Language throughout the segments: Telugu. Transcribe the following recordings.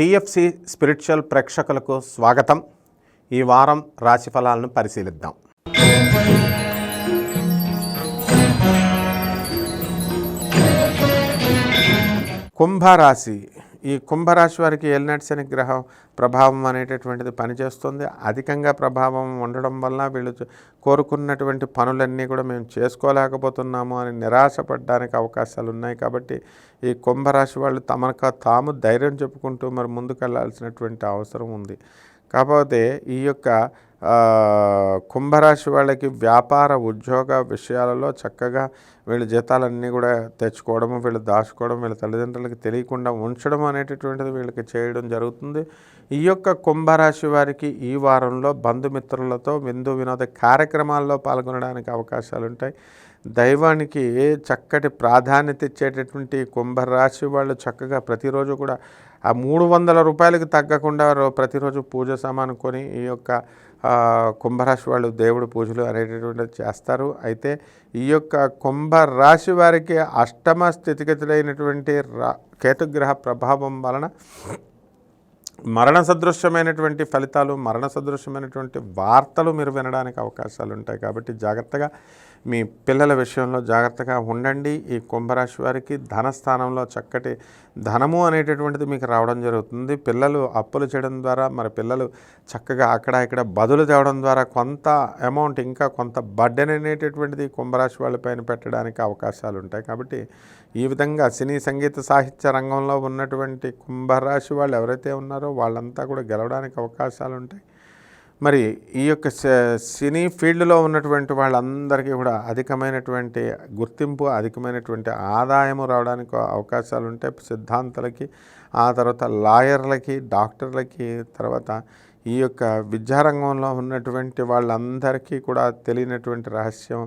టిఎఫ్సి స్పిరిచువల్ ప్రేక్షకులకు స్వాగతం. ఈ వారం రాశి ఫలాలను పరిశీలిద్దాం. కుంభరాశి ఈ కుంభరాశి వారికి ఏలినాటి శని గ్రహం ప్రభావం అనేటటువంటిది పనిచేస్తుంది. అధికంగా ప్రభావం ఉండడం వల్ల వీళ్ళు కోరుకున్నటువంటి పనులన్నీ కూడా మేము చేసుకోలేకపోతున్నాము అని నిరాశపడడానికి అవకాశాలు ఉన్నాయి కాబట్టి ఈ కుంభరాశి వాళ్ళు తమకు తాము ధైర్యం చెప్పుకుంటూ మరి ముందుకెళ్ళాల్సినటువంటి అవసరం ఉంది. కాకపోతే ఈ యొక్క కుంభరాశి వాళ్ళకి వ్యాపార ఉద్యోగ విషయాలలో చక్కగా వీళ్ళ జీతాలన్నీ కూడా తెచ్చుకోవడము వీళ్ళు దాచుకోవడం వీళ్ళ తల్లిదండ్రులకి తెలియకుండా ఉంచడం అనేటటువంటిది వీళ్ళకి చేయడం జరుగుతుంది. ఈ యొక్క కుంభరాశి వారికి ఈ వారంలో బంధుమిత్రులతో విందు వినోద కార్యక్రమాల్లో పాల్గొనడానికి అవకాశాలు ఉంటాయి. దైవానికి చక్కటి ప్రాధాన్యత ఇచ్చేటటువంటి కుంభరాశి వాళ్ళు చక్కగా ప్రతిరోజు కూడా ఆ మూడు వందల రూపాయలకు తగ్గకుండా రో- ప్రతిరోజు పూజ సామాను కొని ఈ యొక్క కుంభరాశి వాళ్ళు దేవుడు పూజలు అనేటటువంటి చేస్తారు. అయితే ఈ యొక్క కుంభరాశి వారికి అష్టమ స్థితిగతులైనటువంటి రా కేతుగ్రహ ప్రభావం వలన మరణ సదృశ్యమైనటువంటి ఫలితాలు మరణ సదృశ్యమైనటువంటి వార్తలు మీరు వినడానికి అవకాశాలు ఉంటాయి కాబట్టి జాగ్రత్తగా మీ పిల్లల విషయంలో జాగ్రత్తగా ఉండండి. ఈ కుంభరాశి వారికి ధనస్థానంలో చక్కటి ధనము అనేటటువంటిది మీకు రావడం జరుగుతుంది. పిల్లలు అప్పులు చేయడం ద్వారా మరి పిల్లలు చక్కగా అక్కడ ఇక్కడ బదులు తేవడం ద్వారా కొంత అమౌంట్ ఇంకా కొంత బడ్డెన్ అనేటటువంటిది కుంభరాశి వాళ్ళపైన పెట్టడానికి అవకాశాలు ఉంటాయి. కాబట్టి ఈ విధంగా సినీ సంగీత సాహిత్య రంగంలో ఉన్నటువంటి కుంభరాశి వాళ్ళు ఎవరైతే ఉన్నారో వాళ్ళంతా కూడా గెలవడానికి అవకాశాలు ఉంటాయి మరి ఈ యొక్క సినీ ఫీల్డ్లో ఉన్నటువంటి వాళ్ళందరికీ కూడా అధికమైనటువంటి గుర్తింపు అధికమైనటువంటి ఆదాయము రావడానికి అవకాశాలు ఉంటాయి సిద్ధాంతులకి ఆ తర్వాత లాయర్లకి డాక్టర్లకి తర్వాత ఈ యొక్క విద్యారంగంలో ఉన్నటువంటి వాళ్ళందరికీ కూడా తెలియనటువంటి రహస్యం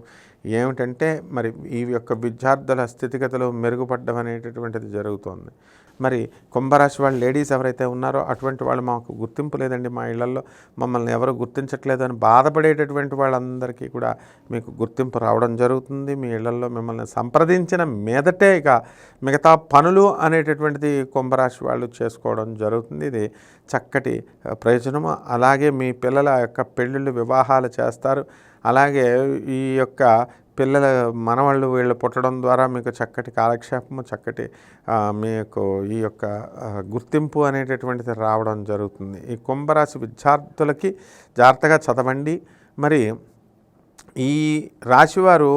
ఏమిటంటే మరి ఈ యొక్క విద్యార్థుల స్థితిగతులు మెరుగుపడడం అనేటటువంటిది జరుగుతోంది. మరి కుంభరాశి వాళ్ళు లేడీస్ ఎవరైతే ఉన్నారో అటువంటి వాళ్ళు మాకు గుర్తింపు లేదండి మా ఇళ్ళలో మమ్మల్ని ఎవరు గుర్తించట్లేదు అని బాధపడేటటువంటి వాళ్ళందరికీ కూడా మీకు గుర్తింపు రావడం జరుగుతుంది. మీ ఇళ్ళలో మిమ్మల్ని సంప్రదించిన మీదటే ఇక మిగతా పనులు అనేటటువంటిది కుంభరాశి వాళ్ళు చేసుకోవడం జరుగుతుంది. ఇది చక్కటి ప్రయోజనము. అలాగే మీ పిల్లల యొక్క పెళ్ళిళ్ళు వివాహాలు చేస్తారు. అలాగే ఈ యొక్క పిల్లల మనవాళ్ళు వీళ్ళు పుట్టడం ద్వారా మీకు చక్కటి కాలక్షేపము చక్కటి మీకు ఈ యొక్క గుర్తింపు అనేటటువంటిది రావడం జరుగుతుంది. ఈ కుంభరాశి విద్యార్థులకి జాగ్రత్తగా చదవండి. మరి ఈ రాశివారు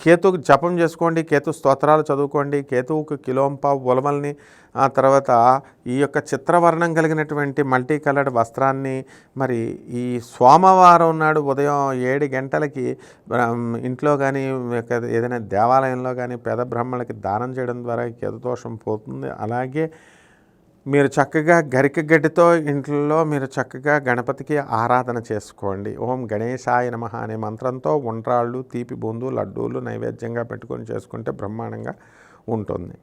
కేతుకు జపం చేసుకోండి కేతు స్తోత్రాలు చదువుకోండి కేతువుకు కిలోంప ఉలవల్ని ఆ తర్వాత ఈ యొక్క చిత్రవర్ణం కలిగినటువంటి మల్టీ కలర్డ్ వస్త్రాన్ని మరి ఈ సోమవారం నాడు ఉదయం ఏడు గంటలకి ఇంట్లో కానీ ఏదైనా దేవాలయంలో కానీ పేద బ్రాహ్మణులకి దానం చేయడం ద్వారా కేతుదోషం కేతు దోషం పోతుంది. అలాగే మీరు చక్కగా గరిక గడ్డితో ఇంట్లో మీరు చక్కగా గణపతికి ఆరాధన చేసుకోండి. ఓం గణేశాయ నమ అనే మంత్రంతో ఉండ్రాళ్ళు తీపి బొందు లడ్డూలు నైవేద్యంగా పెట్టుకొని చేసుకుంటే బ్రహ్మాండంగా ఉంటుంది.